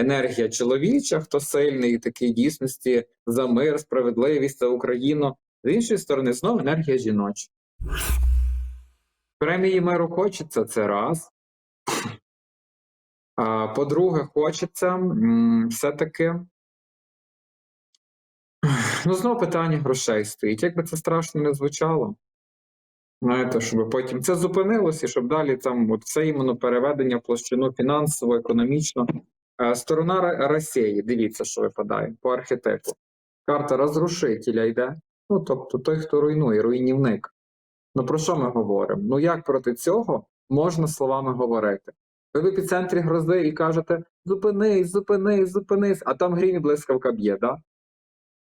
енергія чоловіча, хто сильний, такий дійсності за мир, справедливість за Україну. З іншої сторони, знову енергія жіноча. Премії миру хочеться це раз. А, По-друге, хочеться все-таки. Ну, знову питання грошей стоїть. Як би це страшно не звучало. Знаєте, щоб потім це зупинилося, щоб далі там от все іменно переведення в площину фінансово, економічно. Е, Сторона Росії, дивіться, що випадає по архетипу. Карта розрушителя йде. Ну, тобто той, хто руйнує, руйнівник. Ну про що ми говоримо? Ну як проти цього можна словами говорити? Ви в епіцентрі грози і кажете: зупинись, зупинись, зупинись, а там грім і блискавка б'є, да?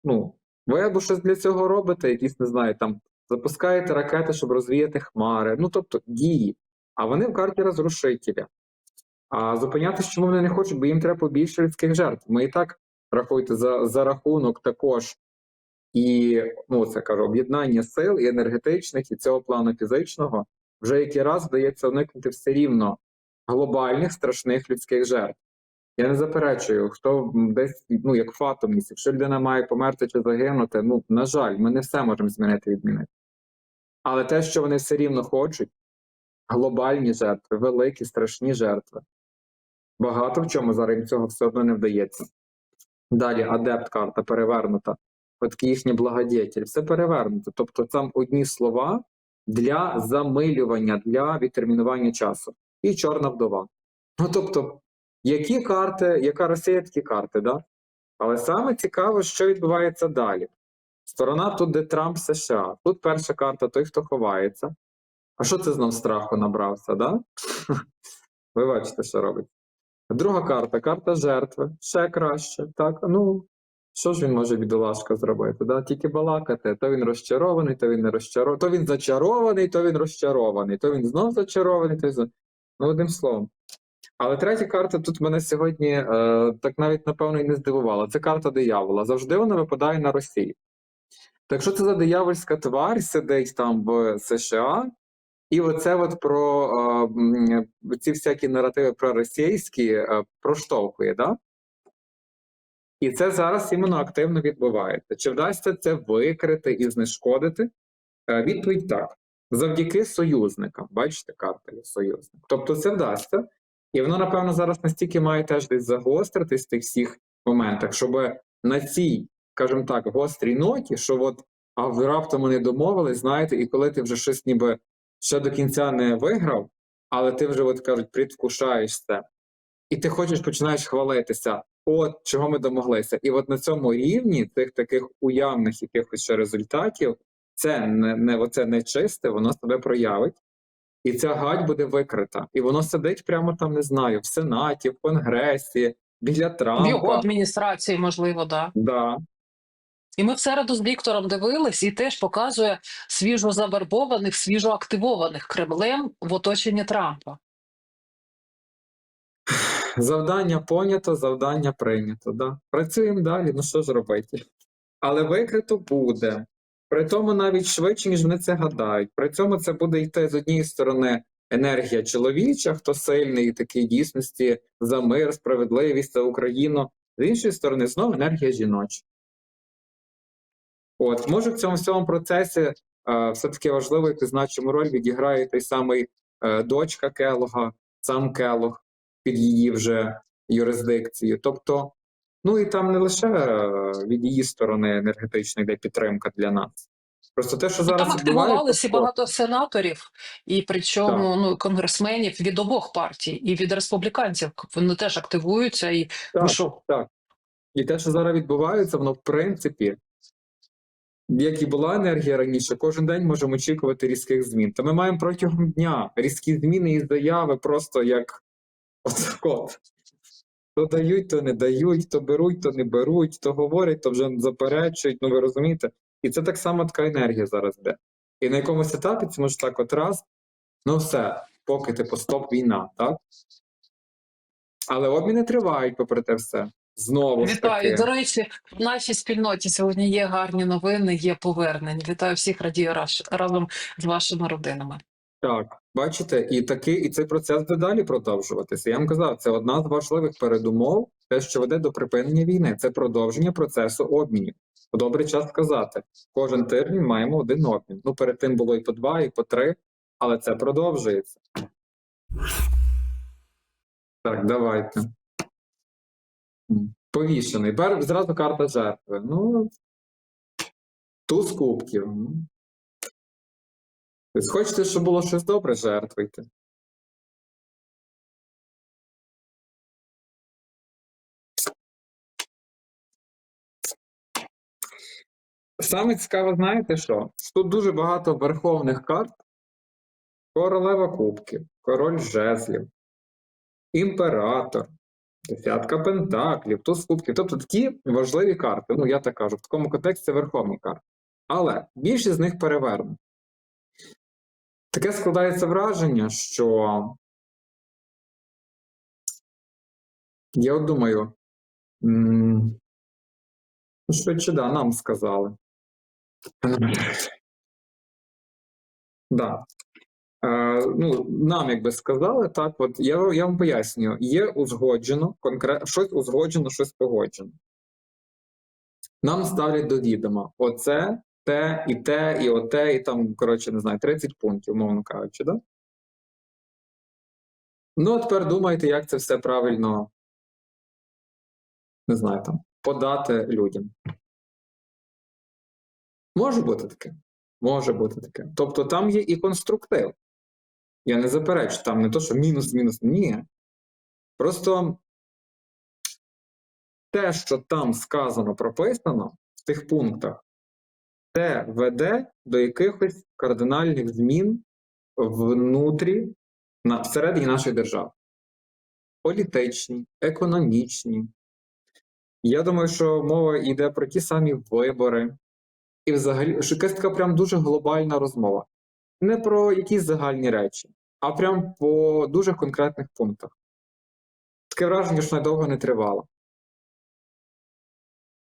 Ну, ви або щось для цього робите, якісь, не знаю, там запускаєте ракети, щоб розвіяти хмари. Ну, тобто дії. А вони в карті розрушителя. А зупинятися, чому вони не хочуть, бо їм треба побільше людських жертв. Ми і так рахуйте за, за рахунок також і ну, це кажу, об'єднання сил і енергетичних, і цього плану фізичного, вже який раз вдається уникнути все рівно глобальних страшних людських жертв. Я не заперечую, хто десь, ну як фатомність, якщо людина має померти чи загинути, ну на жаль, ми не все можемо змінити відмінити. Але те, що вони все рівно хочуть, глобальні жертви, великі, страшні жертви. Багато в чому зараз цього все одно не вдається. Далі адепт карта перевернута. От їхній благодетель, все перевернуто. Тобто там одні слова для замилювання, для відтермінування часу. І чорна вдова. Ну тобто, які карти, яка Росія, такі карти, да? Але саме цікаво, що відбувається далі. Сторона тут, де Трамп США. Тут перша карта той, хто ховається. А що це знов страху набрався, да? Ви бачите, що робить. Друга карта карта жертви. Ще краще. Так, ну що ж він може бідолашка зробити? Да? Тільки балакати. То він розчарований, то він не розчарований, то він зачарований, то він розчарований, то він знов зачарований, то він знов... Ну, одним словом. Але третя карта тут мене сьогодні е, так навіть напевно і не здивувала. Це карта диявола. Завжди вона випадає на Росії. Так що це за диявольська тварь сидить там в США, і оце от про е, ці всякі наративи проросійські е, проштовхує, да? І це зараз іменно активно відбувається. Чи вдасться це викрити і знешкодити? Е, Відповідь так. Завдяки союзникам. Бачите, карта є союзник. Тобто це вдасться. І воно, напевно, зараз настільки має теж десь загостритись в тих всіх моментах, щоб на цій, скажімо так, гострій ноті, що от а раптом вони домовились, знаєте, і коли ти вже щось ніби ще до кінця не виграв, але ти вже, от кажуть, предвкушаєш це, і ти хочеш починаєш хвалитися, от чого ми домоглися. І от на цьому рівні тих таких уявних якихось ще результатів, це не, не оце нечисте, воно себе проявить. І ця гать буде викрита. І воно сидить прямо там, не знаю, в Сенаті, в Конгресі, біля Трампа. В його адміністрації, можливо, да. Да. І ми в середу з Віктором дивились і теж показує свіжо завербованих, свіжо активованих Кремлем в оточенні Трампа. Завдання понято, завдання прийнято. Да. Працюємо далі, ну що ж робити? Але викрито буде. При тому навіть швидше, ніж вони це гадають. При цьому це буде йти з однієї сторони енергія чоловіча, хто сильний, такий дійсності за мир, справедливість за Україну. З іншої сторони, знову енергія жіноча. От, може, в цьому всьому процесі е, все-таки важливо, яку значиму роль відіграє той самий е, дочка Келога, сам Келог під її вже юрисдикцією. Тобто, ну і там не лише е, від її сторони енергетична йде підтримка для нас. Просто те, що І зараз там активувалися багато сенаторів, і причому ну конгресменів від обох партій, і від республіканців. Вони теж активуються. І так, ви що? так. І те, що зараз відбувається, воно в принципі, як і була енергія раніше, кожен день можемо очікувати різких змін. Та ми маємо протягом дня різкі зміни і заяви просто як от, от. То дають, то не дають, то беруть, то не беруть, то говорять, то вже заперечують. Ну ви розумієте? І це так само така енергія зараз йде. І на якомусь етапі це може так от раз, ну все, поки типу стоп війна, так? Але обміни тривають, попри те все. Знову Вітаю. До речі, в нашій спільноті сьогодні є гарні новини, є повернення. Вітаю всіх, радію раз- разом з вашими родинами. Так, бачите, і такий, і цей процес буде далі продовжуватися. Я вам казав, це одна з важливих передумов те, що веде до припинення війни, це продовження процесу обмінів. Добрий час сказати, кожен тиждень маємо один обмін. Ну, перед тим було і по два, і по три, але це продовжується. Так, давайте. Повішений. Пер... Зразу карта жертви. Ну, туз кубків. Тобто, хочете, щоб було щось добре, жертвуйте. Саме цікаве, знаєте що? Тут дуже багато верховних карт. Королева кубків, король жезлів, імператор, десятка пентаклів, туз кубків. Тобто такі важливі карти. Ну, я так кажу, в такому контексті верховні карти. Але більшість з них перевернуті. Таке складається враження, що я от думаю, м, ну, швидше, да, нам сказали. Да. Е, ну, нам якби сказали, так, от я, я вам пояснюю, є узгоджено, конкретно щось узгоджено, щось погоджено. Нам ставлять до відома оце, те, і те, і оте, і там, коротше, не знаю, 30 пунктів, умовно кажучи, да? Ну, а тепер думайте, як це все правильно, не знаю, там, подати людям. Може бути таке. Може бути таке. Тобто там є і конструктив. Я не заперечу, там не то, що мінус-мінус, ні. Просто те, що там сказано, прописано в тих пунктах, це веде до якихось кардинальних змін внутрі, на, всередині нашої держави. Політичні, економічні. Я думаю, що мова йде про ті самі вибори. І взагалі, що якась така прям дуже глобальна розмова. Не про якісь загальні речі, а прям по дуже конкретних пунктах. Таке враження, що надовго не тривало.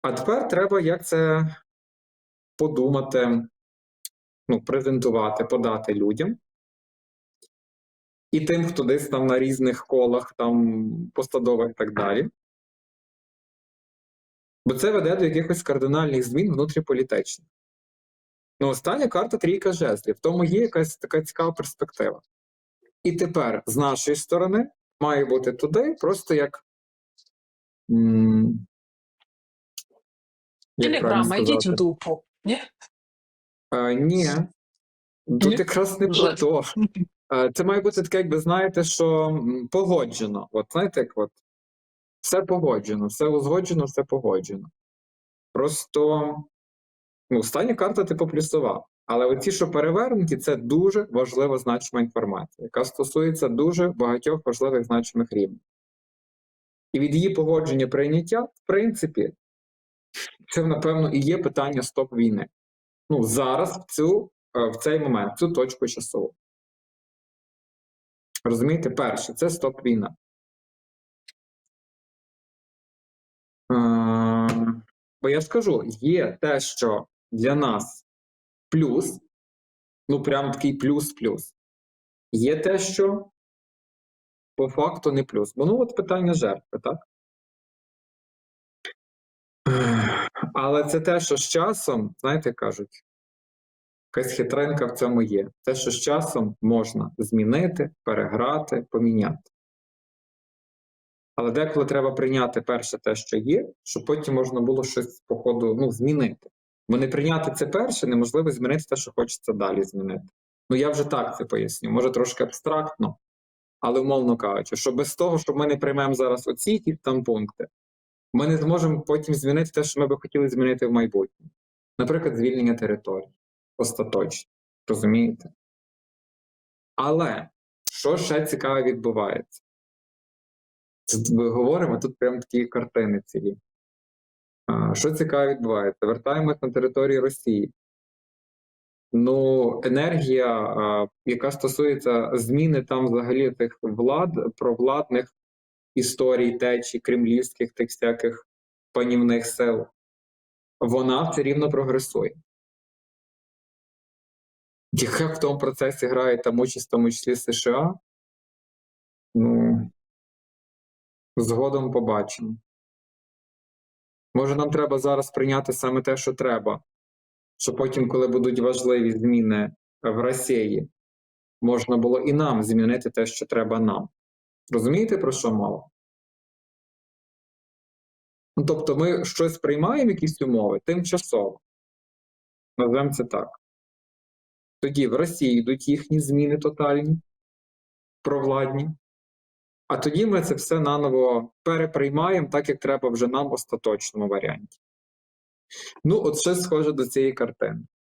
А тепер треба як це подумати, ну, презентувати, подати людям. І тим, хто десь там на різних колах, там посадових і так далі. Бо це веде до якихось кардинальних змін внутріполітичних. Ну, остання карта трійка жезлів. В тому є якась така цікава перспектива. І тепер, з нашої сторони, має бути туди просто як. як Телеграма, йдіть в дупу. Ні? Е, ні. Тут Ні? якраз не про то. Е, Це має бути таке, якби знаєте, що погоджено. От знаєте, як от все погоджено, все узгоджено, все погоджено. Просто ну, остання карта типу плюсова. Але оці, що перевернуті, це дуже важлива значима інформація, яка стосується дуже багатьох важливих значимих рівнів. І від її погодження прийняття, в принципі, це, напевно, і є питання стоп війни. Ну, зараз, в, цю, е, в цей момент, в цю точку часову. Розумієте, перше, це стоп війна. Е, Бо я ж кажу, є те, що для нас плюс, ну прям такий плюс-плюс. Є те, що по факту не плюс. Бо ну от питання жертви, так? Але це те, що з часом, знаєте, кажуть, якась хитринка в цьому є. Те, що з часом можна змінити, переграти, поміняти. Але деколи треба прийняти перше те, що є, щоб потім можна було щось по ходу ну, змінити. Бо не прийняти це перше, неможливо змінити те, що хочеться далі змінити. Ну я вже так це поясню. Може трошки абстрактно, але умовно кажучи, що без того, що ми не приймемо зараз оці ті там пункти, ми не зможемо потім змінити те, що ми би хотіли змінити в майбутньому. Наприклад, звільнення територій. Остаточно. Розумієте? Але що ще цікаве відбувається? Ми говоримо, тут прям такі картини цілі. Що цікаво відбувається? Вертаємось на територію Росії. Ну, енергія, яка стосується зміни там взагалі тих влад, провладних історій, течій, кремлівських тих всяких панівних сил, вона все рівно прогресує. Яка в тому процесі грає там участь, в тому числі США? Ну, згодом побачимо. Може, нам треба зараз прийняти саме те, що треба, щоб потім, коли будуть важливі зміни в Росії, можна було і нам змінити те, що треба нам. Розумієте, про що мова? Ну, тобто ми щось приймаємо, якісь умови тимчасово. Назвемо це так. Тоді в Росії йдуть їхні зміни тотальні, провладні. А тоді ми це все наново переприймаємо, так як треба вже нам в остаточному варіанті. Ну, от щось схоже до цієї картини.